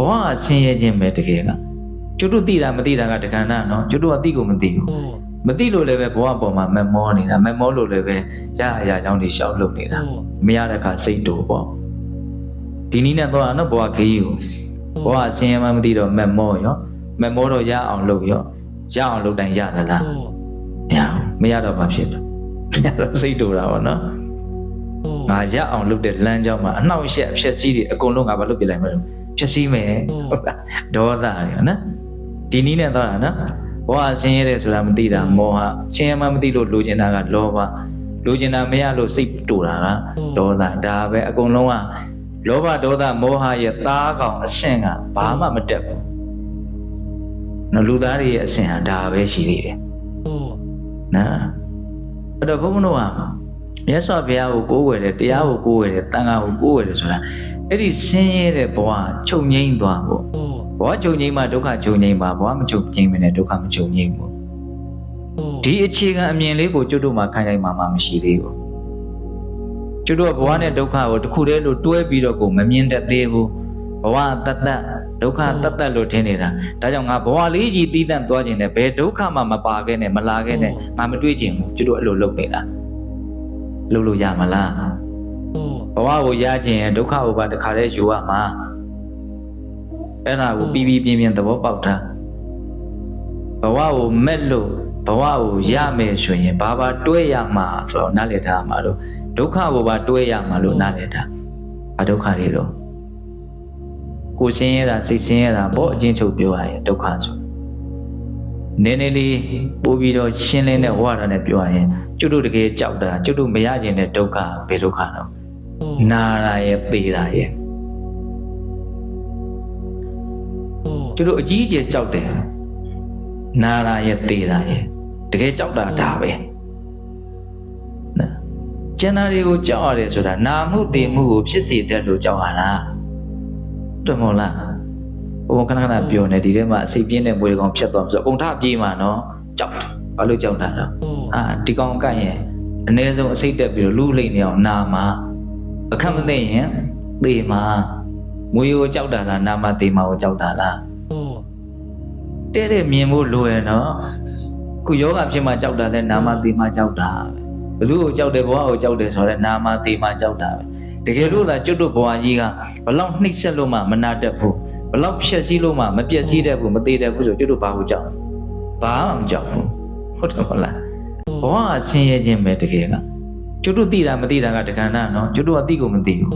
ဘဝကဆင်းရဲခြင်းပဲတကယ်ကကျွတ်တို့သိတာမသိတာကတက္ကနာနော်ကျွတ်တို့အသိကိုမသိဘူးမသိလို့လည်းပဲဘဝပေါ်မှာမမောနေတာမမောလို့လည်းပဲရအရာကြောင့်တွေရှောက်လုပ်နေတာမရတဲ့အခါစိတ်တူပေါ့ဒီနည်းနဲ့တော့နော်ဘဝခရီးကိုဘဝဆင်းရဲမှမသိတော့မမောရောမမောတော့ရအောင်လုပ်ရောရအောင်လုပ်တိုင်းရသလားမရဘူးမရတော့ဘာဖြစ်လဲမရတော့စိတ်တူတာပေါ့နော်ငါရအောင်လုပ်တဲ့လမ်းကြောင်းမှာအနှောက်အယှက်အဖြစ်စည်းတွေအကုန်လုံးငါဘာလုပ်ပြလိုက်မလဲ ဖြစ်စည်းမယ်ဟုတ်လားဒေါသတွေနော်ဒီနည်းနဲ့တော့တာနော်ဘဝဆင်းရဲတယ်ဆိုတာမသိတာမောဟဆင်းရဲမှမသိလို့လိုချင်တာကလောဘလိုချင်တာမရလို့စိတ်တူတာကဒေါသဒါပဲအကုန်လုံးကလောဘဒေါသမောဟရဲ့သားကောင်အဆင့်ကဘာမှမတက်ဘူးနော်လူသားတွေရဲ့အဆင့်ဟာဒါပဲရှိသေးတယ်နော်အဲ့တော့ဘုန်းဘုန်းတို့ကမြတ်စွာဘုရားကိုကိုးကွယ်တယ်တရားကိုကိုးကွယ်တယ်တန်ခါကိုကိုးကွယ်တယ်ဆိုတာ အဲ့ဒီဆင်းရဲတဲ့ဘဝချုပ်ငိမ့်သွားဖို့ဘဝချုပ်ငိမ့်မှဒုက္ခချုပ်ငိမ့်ပါဘဝမချုပ်ငိမ့်မနဲ့ဒုက္ခမချုပ်ငိမ့်ဘူးဒီအခြေခံအမြင်လေးကိုကျွတ်တို့မှခိုင်ခိုင်မာမာမရှိသေးဘူးကျွတ်တို့ကဘဝနဲ့ဒုက္ခကိုတစ်ခုတည်းလို့တွဲပြီးတော့ကိုမမြင်တတ်သေးဘူးဘဝတတ်တတ်ဒုက္ခတတ်တတ်လို့ထင်နေတာဒါကြောင့်ငါဘဝလေးကြီးတီးတန့်သွားခြင်းနဲ့ဘယ်ဒုက္ခမှမပါခဲ့နဲ့မလာခဲ့နဲ့ငါမတွေ့ခြင်းဘူးကျွတ်တို့အဲ့လိုလုပ်နေတာလုပ်လို့ရမလား ဘဝကိုရခြင်းဒုက္ခကိုပါတခါတည်းယူရမှာအဲ့ဒါကိုပြီးပြီးပြင်းပြင်းသဘောပေါက်တာဘဝကိုမက်လို့ဘဝကိုရမယ်ဆိုရင်ဘာဘာတွဲရမှာဆိုတော့နားလည်ထားမှာလို့ဒုက္ခကိုပါတွဲရမှာလို့နားလည်ထားဘာဒုက္ခတွေတော့ကိုရှင်းရတာစိတ်ရှင်းရတာပေါ့အချင်းချုပ်ပြောရရင်ဒုက္ခဆိုနည်းနည်းလေးပို့ပြီးတော့ရှင်းလင်းတဲ့ဝါဒနဲ့ပြောရရင်ကျွတ်တို့တကယ်ကြောက်တာကျွတ်တို့မရခြင်းတဲ့ဒုက္ခဘယ်ဒုက္ခတော့ နာတာရဲ့သေတာရဲ့ကျွတ်တို့အကြီးအကျယ်ကြောက်တယ်နာတာရဲ့သေတာရဲ့တကယ်ကြောက်တာဒါပဲနော်ကျန်တာတွေကိုကြောက်ရတယ်ဆိုတာနာမှုသေမှုကိုဖြစ်စေတတ်လို့ကြောက်ရတာတွေ့မလားဘုံခဏခဏပြောနေဒီထဲမှာအစိတ်ပြင်းတဲ့မွေကောင်ဖြတ်သွားဆိုအကုန်ထပြေးမှာနော်ကြောက်တယ်ဘာလို့ကြောက်တာလဲအာဒီကောင်ကန့်ရင်အ ਨੇ ဆုံးအစိတ်တက်ပြီးတော့လူလိမ့်နေအောင်နာမှာ အခက်မသိရင်သေမှာမွေကိုကြောက်တာလားနာမသေမှာကိုကြောက်တာလားတဲ့တဲ့မြင်ဖို့လိုရနော်ခုယောဂဖြစ်မှကြောက်တာလဲနာမသေမှာကြောက်တာပဲဘသူ့ကိုကြောက်တယ်ဘဝကိုကြောက်တယ်ဆိုတော့နာမသေမှာကြောက်တာပဲတကယ်လို့သာကျွတ်တို့ဘဝကြီးကဘလောက်နှိမ့်ဆက်လို့မှမနာတတ်ဘူးဘလောက်ဖြက်စီးလို့မှမပြက်စီးတတ်ဘူးမသေးတတ်ဘူးဆိုကျွတ်တို့ဘာကိုကြောက်ဘာမှမကြောက်ဘူးဟုတ်တယ်မလားဘဝကဆင်းရဲခြင်းပဲတကယ်က ကျွတ်တို့သိတာမသိတာကတက္ကနာနော်ကျွတ်တို့အသိကိုမသိဘူး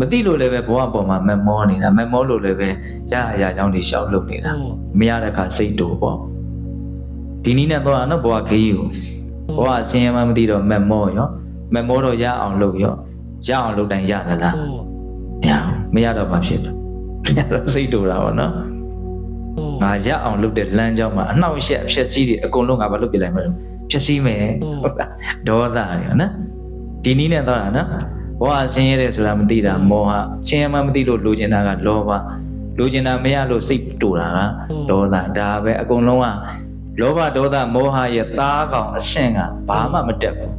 မသိလို့လည်းပဲဘဝပေါ်မှာမမောနေတာမမောလို့လည်းပဲရအရာကြောင့်တွေရှောက်လုပ်နေတာမရတဲ့အခါစိတ်တူပေါ့ဒီနည်းနဲ့တော့နော်ဘဝခရီးကိုဘဝဆင်းရဲမှမသိတော့မမောရောမမောတော့ရအောင်လုပ်ရောရအောင်လုပ်တိုင်းရသလားမရဘူးမရတော့ဘာဖြစ်လဲမရတော့စိတ်တူတာပေါ့နော်ငါရအောင်လုပ်တဲ့လမ်းကြောင်းမှာအနှောက်အယှက်အဖြစ်စည်းတွေအကုန်လုံးငါဘာလုပ်ပြလိုက်မလဲဖြစ်စည်းမယ်ဟုတ်လားဒေါသတွေနော် ဒီနည်းနဲ့တော့နော်ဘဝဆင်းရဲတယ်ဆိုတာမသိတာမောဟဆင်းရဲမှမသိလို့လိုချင်တာကလောဘလိုချင်တာမရလို့စိတ်တူတာကဒေါသဒါပဲအကုန်လုံးကလောဘဒေါသမောဟရဲ့သားကောင်အဆင့်ကဘာမှမတက်ဘူး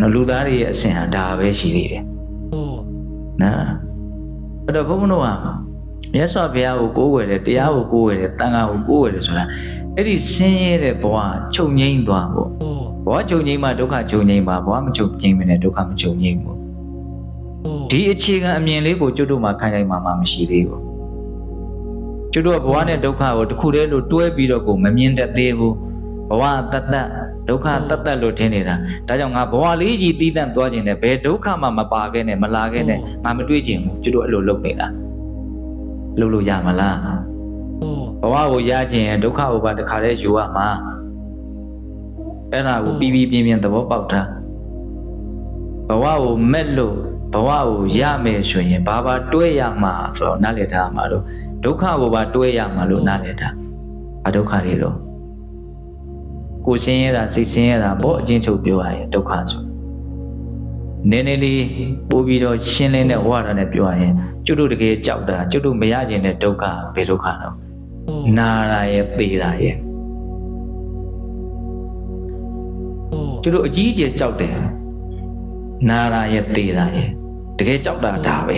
နော်လူသားတွေရဲ့အဆင့်ဟာဒါပဲရှိသေးတယ်နော်အဲ့တော့ဘုန်းဘုန်းတို့ကမြတ်စွာဘုရားကိုကိုးကွယ်တယ်တရားကိုကိုးကွယ်တယ်တန်ခါကိုကိုးကွယ်တယ်ဆိုတာအဲ့ဒီဆင်းရဲတဲ့ဘဝချုပ်ငိမ့်သွားဖို့ ဘဝချုပ်ငိမ့်မှဒုက္ခချုပ်ငိမ့်ပါဘဝမချုပ်ငိမ့်မနဲ့ဒုက္ခမချုပ်ငိမ့်ဘူးဒီအခြေခံအမြင်လေးကိုကျွတ်တို့မှခိုင်ခိုင်မာမာမရှိသေးဘူးကျွတ်တို့ကဘဝနဲ့ဒုက္ခကိုတစ်ခုတည်းလို့တွဲပြီးတော့ကိုမမြင်တတ်သေးဘူးဘဝတတ်တတ်ဒုက္ခတတ်တတ်လို့ထင်နေတာဒါကြောင့်ငါဘဝလေးကြီးတီးတန့်သွားခြင်းနဲ့ဘယ်ဒုက္ခမှမပါခဲ့နဲ့မလာခဲ့နဲ့ငါမတွေ့ခြင်းဘူးကျွတ်တို့အဲ့လိုလုပ်နေတာလုပ်လို့ရမလားဘဝကိုရခြင်းဒုက္ခဥပါတခါတည်းယူရမှာ အဲ့ဒါကိုပြီးပြီးပြင်းပြင်းသဘောပေါက်တာဘဝကိုမက်လို့ဘဝကိုရမယ်ဆိုရင်ဘာဘာတွဲရမှာဆိုတော့နားလည်ထားမှာလို့ဒုက္ခကိုပါတွဲရမှာလို့နားလည်ထားအဒုက္ခတွေတော့ကိုရှင်းရတာစိတ်ရှင်းရတာပေါ့အချင်းချုပ်ပြောရရင်ဒုက္ခဆိုနည်းနည်းလေးပို့ပြီးတော့ရှင်းလင်းတဲ့ဝါဒနဲ့ပြောရရင်ကျွတ်တို့တကယ်ကြောက်တာကျွတ်တို့မရခြင်းတဲ့ဒုက္ခဘယ်ဒုက္ခတော့နာတာရဲ့သေတာရဲ့ ကျွတ်တို့အကြီးအကျယ်ကြောက်တယ်နာတာရဲ့သေတာရဲ့တကယ်ကြောက်တာဒါပဲ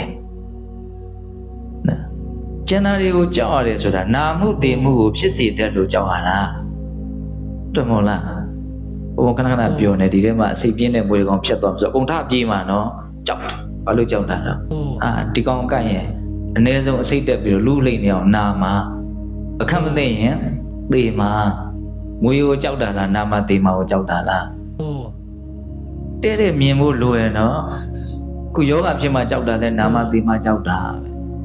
နော်ကျန်တာတွေကိုကြောက်ရတယ်ဆိုတာနာမှုတည်မှုကိုဖြစ်စေတဲ့လို့ကြောက်ရတာတွေ့မဟုတ်လားဘုံခဏခဏပြောနေဒီထဲမှာအစိတ်ပြင်းတဲ့မွေကောင်ဖြတ်သွားဆိုအကုန်ထပြေးမှာနော်ကြောက်တယ်ဘာလို့ကြောက်တာလဲအာဒီကောင်ကန့်ရင်အ ਨੇ ဆုံးအစိတ်တက်ပြီးတော့လူလိမ့်နေအောင်နာမှာအခက်မသိရင်သေမှာ မွေကိုကြောက်တာလားနာမသေမှာကိုကြောက်တာလားတဲ့တဲ့မြင်ဖို့လိုရနော်ခုယောဂဖြစ်မှကြောက်တာလဲနာမသေမှာကြောက်တာ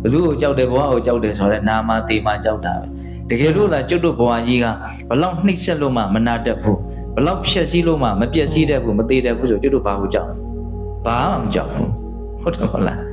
ပဲဘယ်သူကိုကြောက်တယ်ဘဝကိုကြောက်တယ်ဆိုတော့နာမသေမှာကြောက်တာပဲတကယ်လို့လားကျွတ်တို့ဘဝကြီးကဘလောက်နှိမ့်ဆက်လို့မှမနာတတ်ဘူးဘလောက်ဖြက်စီးလို့မှမပြက်စီးတတ်ဘူးမသေးတတ်ဘူးဆိုကျွတ်တို့ဘာကိုကြောက်လဲဘာမှမကြောက်ဘူးဟုတ်တယ်မဟုတ်လား